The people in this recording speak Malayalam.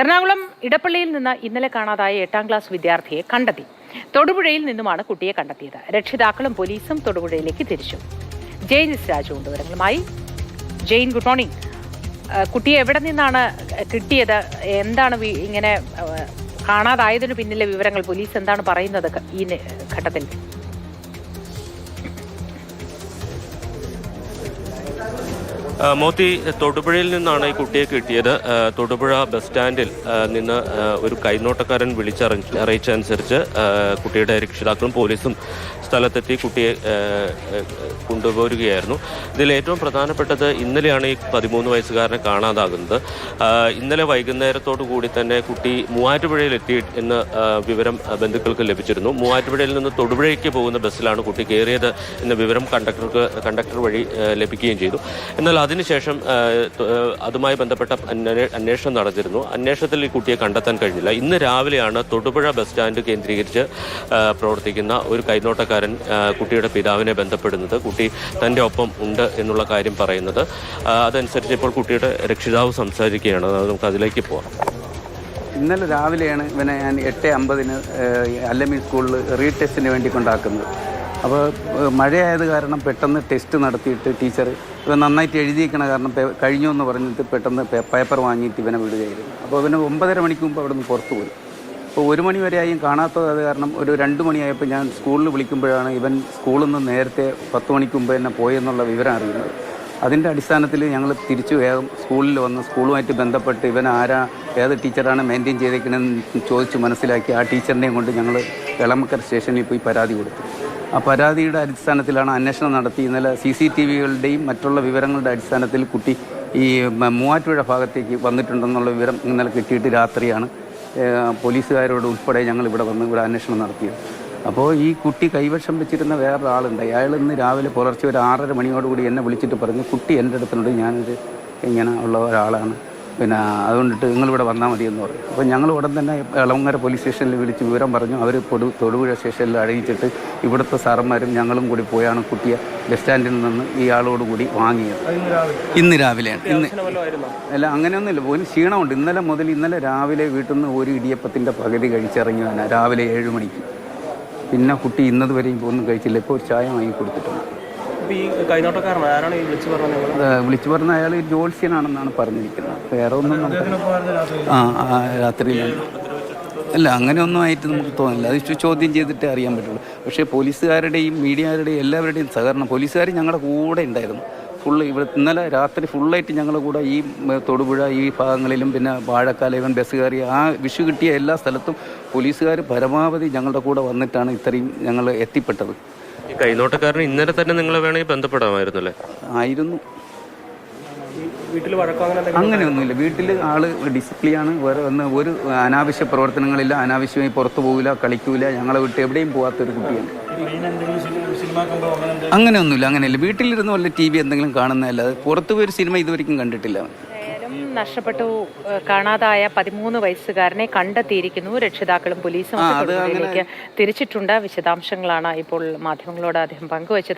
എറണാകുളം ഇടപ്പള്ളിയിൽ നിന്ന് ഇന്നലെ കാണാതായ എട്ടാം ക്ലാസ് വിദ്യാർത്ഥിയെ കണ്ടെത്തി. തൊടുപുഴയിൽ നിന്നുമാണ് കുട്ടിയെ കണ്ടെത്തിയത്. രക്ഷിതാക്കളും പോലീസും തൊടുപുഴയിലേക്ക് തിരിച്ചു. ജെയിൻ രാജു വിവരങ്ങളുമായി. Jain good morning. കുട്ടിയെ എവിടെ നിന്നാണ് കിട്ടിയത്? എന്താണ് ഇങ്ങനെ കാണാതായതിനു പിന്നിലെ വിവരങ്ങൾ പോലീസ് എന്താണ് പറയുന്നത് ഈ ഘട്ടത്തിൽ? മോത്തി തൊടുപുഴയിൽ നിന്നാണ് ഈ കുട്ടിയെ കിട്ടിയത്. തൊടുപുഴ ബസ് സ്റ്റാൻഡിൽ നിന്ന് ഒരു കൈനോട്ടക്കാരൻ വിളിച്ചറിയിച്ച അറിയിച്ചനുസരിച്ച് കുട്ടിയുടെ രക്ഷിതാക്കളും പോലീസും സ്ഥലത്തെത്തി കുട്ടിയെ കൊണ്ടുപോരുകയായിരുന്നു. ഇതിൽ ഏറ്റവും പ്രധാനപ്പെട്ടത് ഇന്നലെയാണ് ഈ പതിമൂന്ന് വയസ്സുകാരനെ കാണാതാകുന്നത്. ഇന്നലെ വൈകുന്നേരത്തോടു കൂടി തന്നെ കുട്ടി മൂവാറ്റുപുഴയിൽ എത്തി എന്ന് വിവരം ബന്ധുക്കൾക്ക് ലഭിച്ചിരുന്നു. മൂവാറ്റുപുഴയിൽ നിന്ന് തൊടുപുഴയ്ക്ക് പോകുന്ന ബസ്സിലാണ് കുട്ടി കയറിയത് എന്ന വിവരം കണ്ടക്ടർക്ക് കണ്ടക്ടർ വഴി ലഭിക്കുകയും ചെയ്തു. എന്നാൽ അതിനുശേഷം അതുമായി ബന്ധപ്പെട്ട അന്വേ- അന്വേഷണം നടന്നിരുന്നു. അന്വേഷണത്തിൽ ഈ കുട്ടിയെ കണ്ടെത്താൻ കഴിഞ്ഞില്ല. ഇന്ന് രാവിലെയാണ് തൊടുപുഴ ബസ് സ്റ്റാൻഡ് കേന്ദ്രീകരിച്ച് പ്രവർത്തിക്കുന്ന ഒരു കൈനോട്ടക്കാരൻ കുട്ടിയുടെ പിതാവിനെ ബന്ധപ്പെടുന്നത്. കുട്ടി തന്റെ ഒപ്പം ഉണ്ട് എന്നുള്ള കാര്യം പറയുന്നത്. അതനുസരിച്ച് ഇപ്പോൾ കുട്ടിയുടെ രക്ഷിതാവ് സംസാരിക്കുകയാണ്. നമുക്ക് അതിലേക്ക് പോകാം ഇന്നലെ രാവിലെയാണ് ഇവനെ ഞാൻ എട്ട് അമ്പതിന് അല്ലമി സ്കൂളിൽ റീടെസ്റ്റിന് വേണ്ടി കൊണ്ടാക്കുന്നത്. അപ്പോൾ മഴയായത് കാരണം പെട്ടെന്ന് ടെസ്റ്റ് നടത്തിയിട്ട് ടീച്ചർ ഇവൻ നന്നായിട്ട് എഴുതിയിരിക്കണ കാരണം കഴിഞ്ഞു എന്ന് പറഞ്ഞിട്ട് പെട്ടെന്ന് പേപ്പർ വാങ്ങിയിട്ട് ഇവനെ വിടുകയായിരുന്നു. അപ്പോൾ ഇവന് ഒമ്പതര മണിക്ക് മുമ്പ് അവിടെ നിന്ന് പുറത്തു പോയി. അപ്പോൾ ഒരു മണി വരെയായും കാണാത്തത് അത് കാരണം ഒരു രണ്ട് മണിയായപ്പോൾ ഞാൻ സ്കൂളിൽ വിളിക്കുമ്പോഴാണ് ഇവൻ സ്കൂളിൽ നിന്ന് നേരത്തെ പത്ത് മണിക്ക് മുമ്പ് തന്നെ പോയെന്നുള്ള വിവരം അറിയുന്നത്. അതിന്റെ അടിസ്ഥാനത്തിൽ ഞങ്ങൾ തിരിച്ചു വേഗം സ്കൂളിൽ വന്ന് സ്കൂളുമായിട്ട് ബന്ധപ്പെട്ട് ഇവൻ ആരാ ഏത് ടീച്ചറാണ് മെയിന്റെയിൻ ചെയ്തേക്കണമെന്ന് ചോദിച്ച് മനസ്സിലാക്കി ആ ടീച്ചറിനെയും കൊണ്ട് ഞങ്ങൾ എളമക്കർ സ്റ്റേഷനിൽ പോയി പരാതി കൊടുത്തു. പരാതിയുടെ അടിസ്ഥാനത്തിലാണ് അന്വേഷണം നടത്തി. ഇന്നലെ സി സി ടി വികളുടെയും മറ്റുള്ള വിവരങ്ങളുടെ അടിസ്ഥാനത്തിൽ കുട്ടി ഈ മൂവാറ്റുപുഴ ഭാഗത്തേക്ക് വന്നിട്ടുണ്ടെന്നുള്ള വിവരം ഇന്നലെ കിട്ടിയിട്ട് രാത്രിയാണ്. പോലീസുകാരോട് ഉൾപ്പെടെ ഞങ്ങൾ ഇവിടെ വന്ന് ഇവിടെ അന്വേഷണം നടത്തിയത്. അപ്പോൾ ഈ കുട്ടി കൈവശം വെച്ചിരുന്ന വേറൊരാളുണ്ട്. അയാൾ ഇന്ന് രാവിലെ പുലർച്ചെ ഒരു ആറര മണിയോടുകൂടി എന്നെ വിളിച്ചിട്ട് പറഞ്ഞു കുട്ടി എന്റെ അടുത്തുണ്ട് ഞാനൊരു ഇങ്ങനെ ഉള്ള ഒരാളാണ്. പിന്നെ അതുകൊണ്ടിട്ട് നിങ്ങളിവിടെ വന്നാൽ മതി എന്ന് പറഞ്ഞു. അപ്പോൾ ഞങ്ങൾ ഉടൻ തന്നെ എളവങ്ങര പോലീസ് സ്റ്റേഷനിൽ വിളിച്ച് വിവരം പറഞ്ഞു. അവർ പൊടു തൊടുപുഴ സ്റ്റേഷനിൽ അറിയിച്ചിട്ട് ഇവിടുത്തെ സാറന്മാരും ഞങ്ങളും കൂടി പോയാണ് കുട്ടിയെ ബസ് സ്റ്റാൻഡിൽ നിന്ന് ഇയാളോട് കൂടി വാങ്ങിയത്. ഇന്ന് രാവിലെയാണ്. ഇന്ന് അല്ല അങ്ങനെയൊന്നുമില്ല. ഒരു ക്ഷീണമുണ്ട്. ഇന്നലെ മുതൽ ഇന്നലെ രാവിലെ വീട്ടിൽ നിന്ന് ഒരു ഇടിയപ്പത്തിന്റെ പകുതി കഴിച്ചിറങ്ങി വന്ന രാവിലെ ഏഴ് മണിക്ക്. പിന്നെ കുട്ടി ഇന്നത് വരെയും ഒന്നും കഴിച്ചില്ല. ഇപ്പോൾ ഒരു ചായ വാങ്ങി കൊടുത്തിട്ടുണ്ട്. ഈ കൈനോട്ടക്കാരൻ ആരാണ് ഈ വിളിച്ചു പറഞ്ഞത് നിങ്ങൾ വിളിച്ചു പറഞ്ഞ അയാൾ ജോത്സ്യനാണെന്നാണ് പറഞ്ഞിരിക്കുന്നത്. വേറെ ഒന്നും നമുക്ക് ആ ആ രാത്രിയിലാണ് അല്ല അങ്ങനെയൊന്നും ആയിട്ട് നമുക്ക് തോന്നില്ല. അത് ചോ- ചോദ്യം ചെയ്തിട്ടേ അറിയാൻ പറ്റുള്ളൂ. പക്ഷേ പോലീസുകാരുടെയും മീഡിയകാരുടെയും എല്ലാവരുടെയും സഹകരണം പോലീസുകാർ ഞങ്ങളുടെ കൂടെ ഉണ്ടായിരുന്നു. ഫുള്ള് ഇവിടെ ഇന്നലെ രാത്രി ഫുള്ളായിട്ട് ഞങ്ങളുടെ കൂടെ ഈ തൊടുപുഴ ഈ ഭാഗങ്ങളിലും പിന്നെ വാഴക്കാല ഇവൻ ബസ് കയറി ആ വിഷു കിട്ടിയ എല്ലാ സ്ഥലത്തും പോലീസുകാർ പരമാവധി ഞങ്ങളുടെ കൂടെ വന്നിട്ടാണ് ഇത്രയും ഞങ്ങൾ എത്തിപ്പെട്ടത്. ഈ കൈനോട്ടക്കാരന് ഇന്നലെ തന്നെ നിങ്ങളെ വേണമെങ്കിൽ ബന്ധപ്പെടാമായിരുന്നല്ലേ ആയിരുന്നു. അങ്ങനെയൊന്നുമില്ല. വീട്ടിൽ ആൾ ഡിസിപ്ലിനാണ്. വേറെ ഒന്ന് ഒരു അനാവശ്യ പ്രവർത്തനങ്ങളില്ല. അനാവശ്യമായി പുറത്തു പോകില്ല കളിക്കൂല. ഞങ്ങളെ വിട്ട് എവിടെയും പോകാത്തൊരു കുട്ടിയാണ്. അങ്ങനെയൊന്നുമില്ല അങ്ങനെയല്ല. വീട്ടിലിരുന്ന് വല്ല ടി വി എന്തെങ്കിലും കാണുന്നതല്ല. പുറത്തു പോയി സിനിമ ഇതുവരെയും കണ്ടിട്ടില്ല. നഷ്ടപ്പെട്ടു കാണാതായ പതിമൂന്ന് വയസ്സുകാരനെ കണ്ടെത്തിയിരിക്കുന്നു. രക്ഷിതാക്കളും പോലീസും തിരിച്ചിട്ടുണ്ട്. വിശദാംശങ്ങളാണ് ഇപ്പോൾ മാധ്യമങ്ങളോട് അദ്ദേഹം പങ്കുവച്ചത്.